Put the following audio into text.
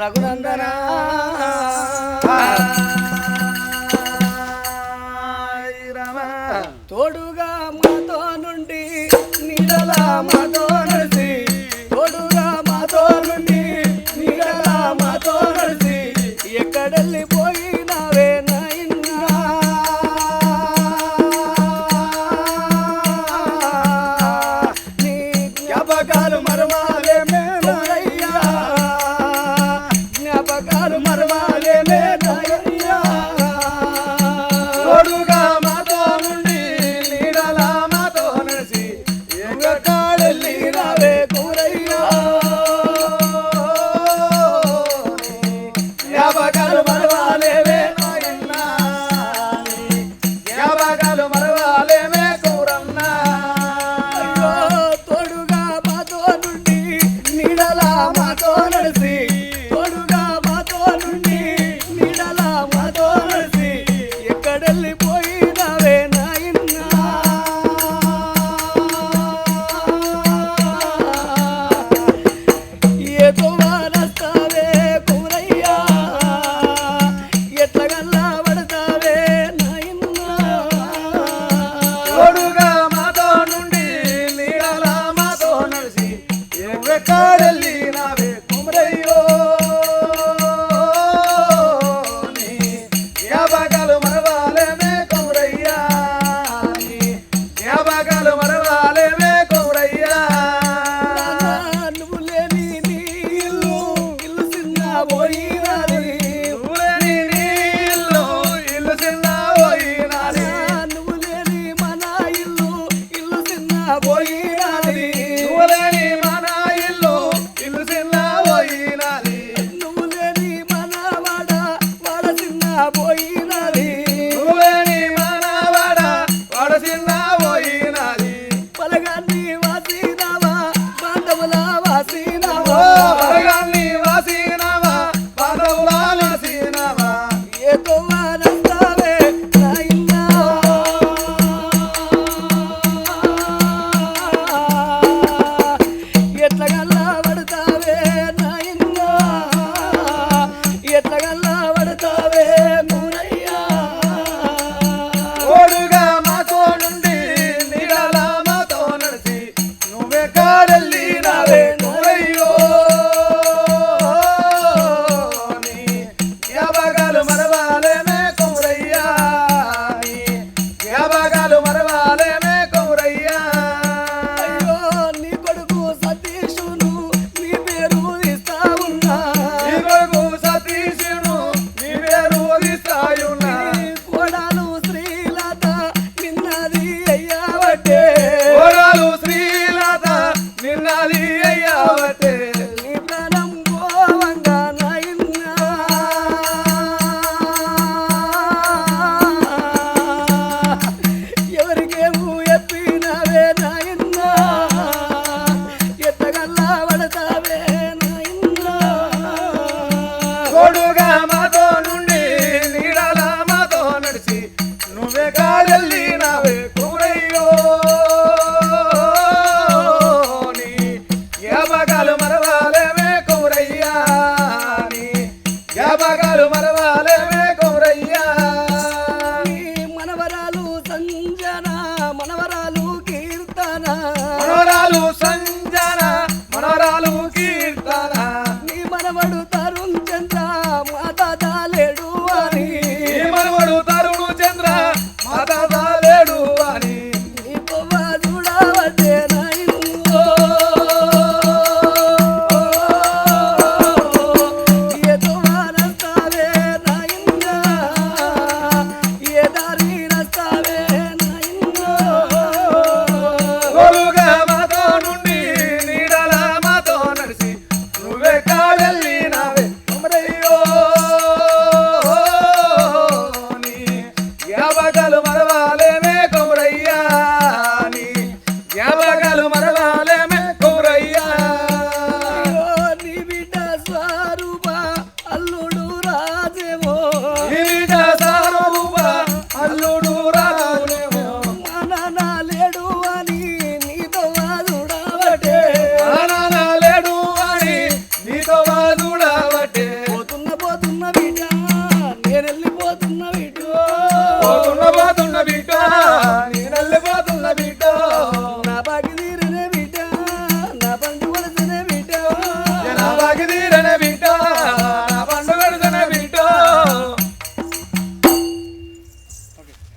రఘునందనా. తోడుగా మాతో నుండి నీడలా మాతో నుండి జగన్ని వాసినావా బాంధవుల వాసినావా? சந்தா